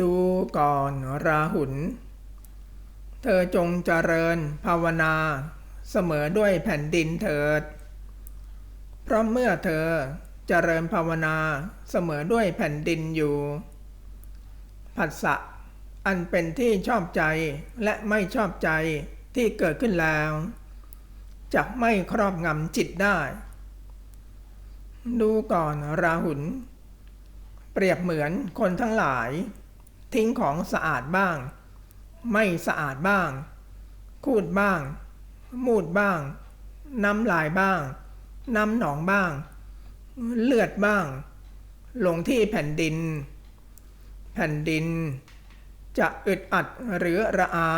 ดูก่อนราหุล เธอจงเจริญภาวนา เสมอด้วยแผ่นดินเถิด เพราะเมื่อเธอเจริญภาวนาเสมอด้วยแผ่นดินอยู่ผัสสะอันเป็นที่ชอบใจและไม่ชอบใจที่เกิดขึ้นแล้วจะไม่ครอบงำจิตได้ ดูก่อนราหุลเปรียบเหมือนคนทั้งหลาย ทิ้งของสะอาดบ้าง ไม่สะอาดบ้าง คูดบ้าง มูดบ้าง น้ำลายบ้าง น้ำหนองบ้าง เลือดบ้าง ลงที่แผ่นดิน แผ่นดิน จะอึดอัดหรือระอา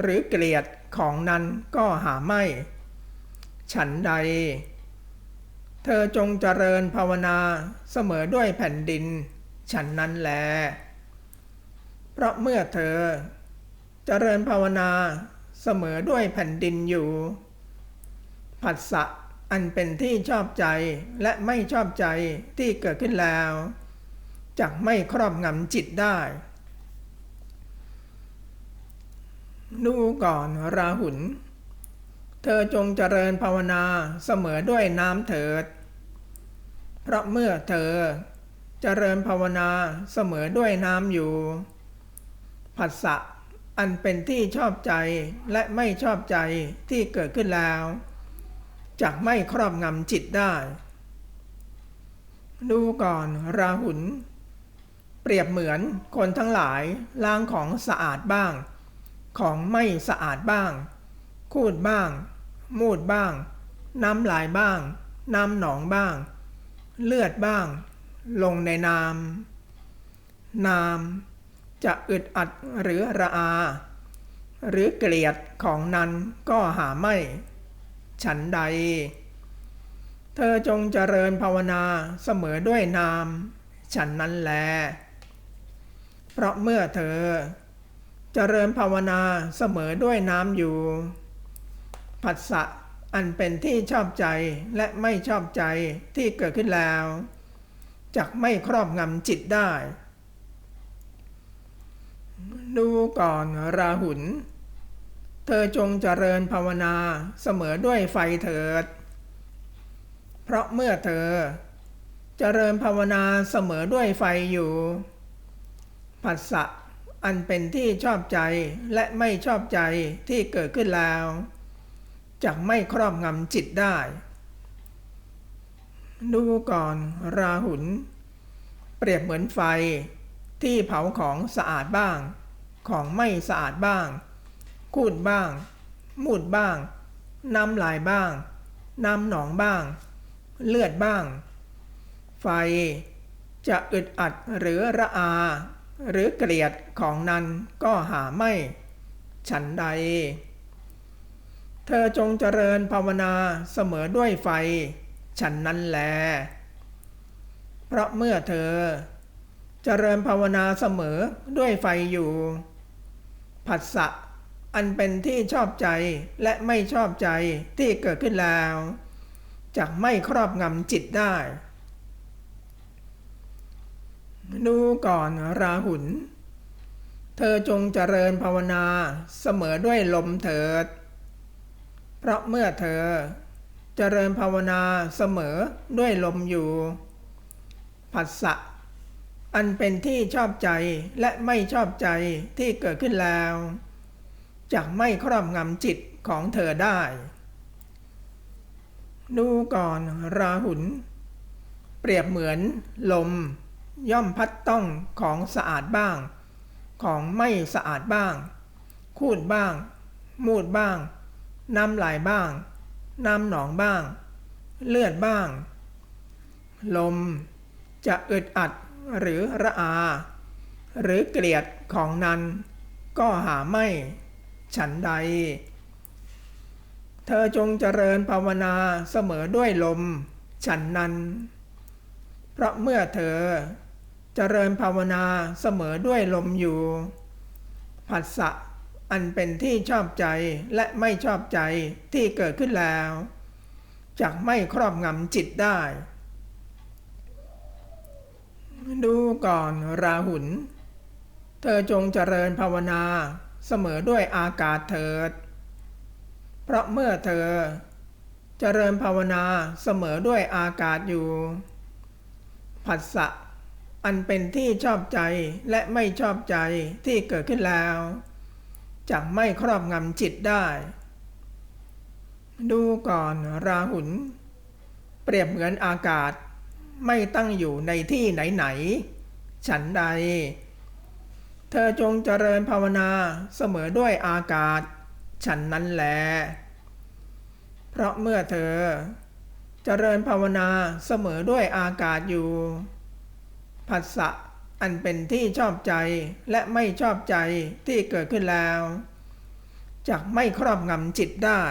หรือเกลียดของนั้นก็หาไม่ ฉันใด เธอจงเจริญภาวนาเสมอด้วยแผ่นดิน ฉันนั้นแล ราะเมื่อเธอเจริญภาวนาเสมอด้วยแผ่นดินอยู่ ผัสสะอันเป็นที่ชอบใจและไม่ชอบใจที่เกิดขึ้นแล้วจะไม่ครอบงำจิตได้ ดูก่อนราหุลเธอจงเจริญภาวนาเสมอด้วยน้ำเถิด เพราะเมื่อเธอเจริญภาวนาเสมอด้วยน้ำอยู่ ผัสสะอันเป็นที่ชอบใจและไม่ชอบใจที่เกิดขึ้นแล้วจะไม่ครอบงำจิตได้ ดูก่อนราหุลเปรียบเหมือนคนทั้งหลายล้างของสะอาดบ้าง ของไม่สะอาดบ้าง คูดบ้าง มูดบ้าง น้ำลายบ้าง น้ำหนองบ้าง เลือดบ้าง ลงในน้ำน้ำ จะอึดอัดหรือระอา หรือเกลียดของนั้นก็หาไม่ ฉันใด เธอจงเจริญภาวนาเสมอด้วยนาม ฉันนั้นแล เพราะเมื่อเธอ เจริญภาวนาเสมอด้วยน้ำอยู่ ผัสสะอันเป็นที่ชอบใจและไม่ชอบใจที่เกิดขึ้นแล้วจะไม่ครอบงำจิตได้ ดูก่อนราหุล เธอจงเจริญภาวนาเสมอด้วยไฟเถิด เพราะเมื่อเธอ เจริญภาวนาเสมอด้วยไฟอยู่ผัสสะอันเป็นที่ชอบใจและไม่ชอบใจที่เกิดขึ้นแล้วจะไม่ครอบงำจิตได้ ดูก่อนราหุล เปรียบเหมือนไฟที่เผาของสะอาดบ้าง ของไม่สะอาดบ้างคูดบ้าง มูดบ้าง น้ำลายบ้าง น้ำหนองบ้าง เลือดบ้าง ไฟ จะอึดอัดหรือระอา หรือเกลียดของนั้นก็หาไม่ ฉันใด เธอจงเจริญภาวนาเสมอด้วยไฟ ฉันนั้นแล เพราะเมื่อเธอ เจริญภาวนาเสมอด้วยไฟอยู่ ผัสสะอันเป็นที่ชอบใจและไม่ชอบใจที่เกิดขึ้นแล้วจะไม่ครอบงำจิตได้ ดูก่อนราหุล เธอจงเจริญภาวนาเสมอด้วยลมเถิด เพราะเมื่อเธอเจริญภาวนาเสมอด้วยลมอยู่ ผัสสะ อันเป็นที่ชอบใจและไม่ชอบใจที่เกิดขึ้นแล้วจะไม่ครอบงำจิตของเธอได้ ดูก่อนราหุลเปรียบเหมือนลม ย่อมพัดต้องของสะอาดบ้าง ของไม่สะอาดบ้าง คูดบ้าง มูดบ้าง น้ำลายบ้าง น้ำหนองบ้าง เลือดบ้าง ลมจะอึดอัด หรือระอา หรือเกลียดของนั้น ก็หาไม่ ฉันใด เธอจงเจริญภาวนาเสมอด้วยลม ฉันนั้น เพราะเมื่อเธอเจริญภาวนาเสมอด้วยลมอยู่ ผัสสะอันเป็นที่ชอบใจและไม่ชอบใจที่เกิดขึ้นแล้วจะไม่ครอบงำจิตได้ ดูก่อนราหุล เธอจงเจริญภาวนาเสมอด้วยอากาศเถิด เพราะเมื่อเธอ เจริญภาวนาเสมอด้วยอากาศอยู่ ผัสสะอันเป็นที่ชอบใจและไม่ชอบใจที่เกิดขึ้นแล้วจะไม่ครอบงำจิตได้ ดูก่อนราหุลเปรียบเหมือนอากาศ ไม่ตั้งอยู่ในที่ไหนๆฉันใด เธอจงเจริญภาวนาเสมอด้วยอากาศ ฉันนั้นแล เพราะเมื่อเธอ เจริญภาวนาเสมอด้วยอากาศอยู่ผัสสะอันเป็นที่ชอบใจและไม่ชอบใจที่เกิดขึ้นแล้วจะไม่ครอบงำจิตได้